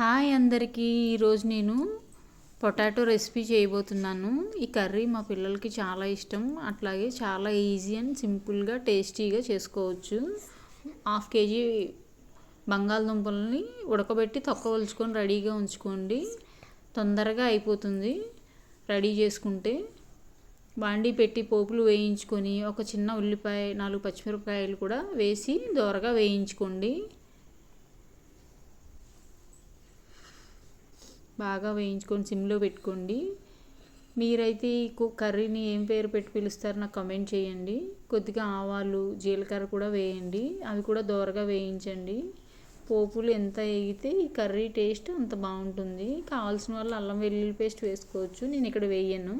Hi అందరికీ. ఈరోజు నేను పొటాటో రెసిపీ చేయబోతున్నాను. ఈ కర్రీ మా పిల్లలకి చాలా ఇష్టం. అట్లాగే చాలా ఈజీ అండ్ సింపుల్గా టేస్టీగా చేసుకోవచ్చు. హాఫ్ కేజీ బంగాళదుంపలని ఉడకబెట్టి తొక్కవలుచుకొని రెడీగా ఉంచుకోండి. తొందరగా అయిపోతుంది రెడీ చేసుకుంటే. బాండీ పెట్టి పోపులు వేయించుకొని ఒక చిన్న ఉల్లిపాయ నాలుగు పచ్చిమిరపకాయలు కూడా వేసి దోరగా వేయించుకోండి. బాగా వేయించుకొని సిమ్లో పెట్టుకోండి. మీరైతే ఈ కర్రీని ఏం పేరు పెట్టి పిలుస్తారు నాకు కమెంట్ చేయండి. కొద్దిగా ఆవాలు జీలకర్ర కూడా వేయండి. అవి కూడా దోరగా వేయించండి. పోపులు ఎంత వేగితే ఈ కర్రీ టేస్ట్ అంత బాగుంటుంది. కావాల్సిన వాళ్ళు అల్లం వెల్లుల్లి పేస్ట్ వేసుకోవచ్చు. నేను ఇక్కడ వేయను.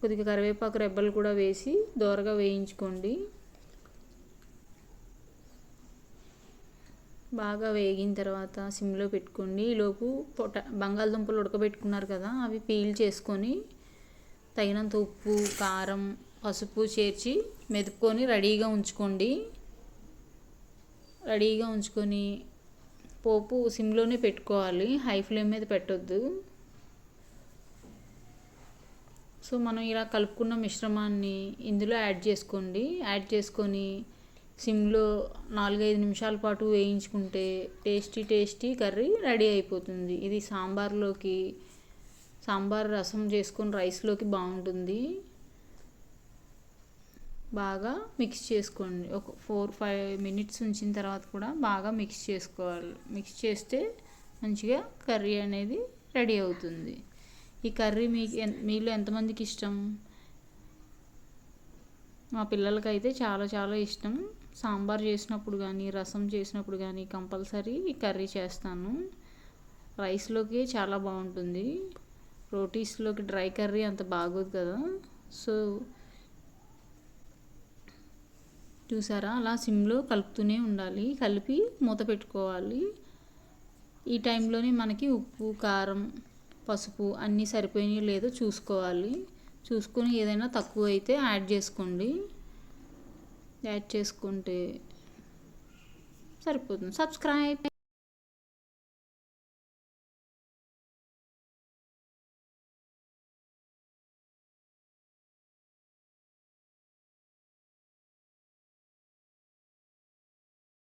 కొద్దిగా కరివేపాకు రెబ్బలు కూడా వేసి దోరగా వేయించుకోండి. బాగా వేగిన తర్వాత సిమ్లో పెట్టుకోండి. ఈలోపు పొట బంగాళదుంపలు ఉడకబెట్టుకున్నారు కదా అవి పీల్ చేసుకొని తగినంత ఉప్పు కారం పసుపు చేర్చి మెదుపుకొని రెడీగా ఉంచుకోండి. రెడీగా ఉంచుకొని పోపు సిమ్లోనే పెట్టుకోవాలి. హై ఫ్లేమ్ మీద పెట్టొద్దు. సో మనం ఇలా కలుపుకున్న మిశ్రమాన్ని ఇందులో యాడ్ చేసుకోండి. యాడ్ చేసుకొని సిమ్లో నాలుగైదు నిమిషాల పాటు వేయించుకుంటే టేస్టీ టేస్టీ కర్రీ రెడీ అయిపోతుంది. ఇది సాంబార్లోకి సాంబార్ రసం చేసుకొని రైస్లోకి బాగుంటుంది. బాగా మిక్స్ చేసుకోండి. ఒక ఫోర్ ఫైవ్ మినిట్స్ ఉంచిన తర్వాత కూడా బాగా మిక్స్ చేసుకోవాలి. మిక్స్ చేస్తే మంచిగా కర్రీ అనేది రెడీ అవుతుంది. ఈ కర్రీ మీకు మీలో ఎంతమందికి ఇష్టం? మా పిల్లలకైతే చాలా చాలా ఇష్టం. సాంబార్ చేసినప్పుడు కానీ రసం చేసినప్పుడు కానీ కంపల్సరీ కర్రీ చేస్తాను. రైస్లోకి చాలా బాగుంటుంది. రోటీస్లోకి డ్రై కర్రీ అంత బాగోదు కదా. సో చూసారా? అలా సిమ్లో కలుపుతూనే ఉండాలి. కలిపి మూత పెట్టుకోవాలి. ఈ టైంలోనే మనకి ఉప్పు కారం పసుపు అన్నీ సరిపోయినాయో లేదో చూసుకోవాలి. చూసుకొని ఏదైనా తక్కువ అయితే యాడ్ చేసుకోండి. యాడ్ చేసుకుంటే సరిపోతుంది. సబ్స్క్రైబ్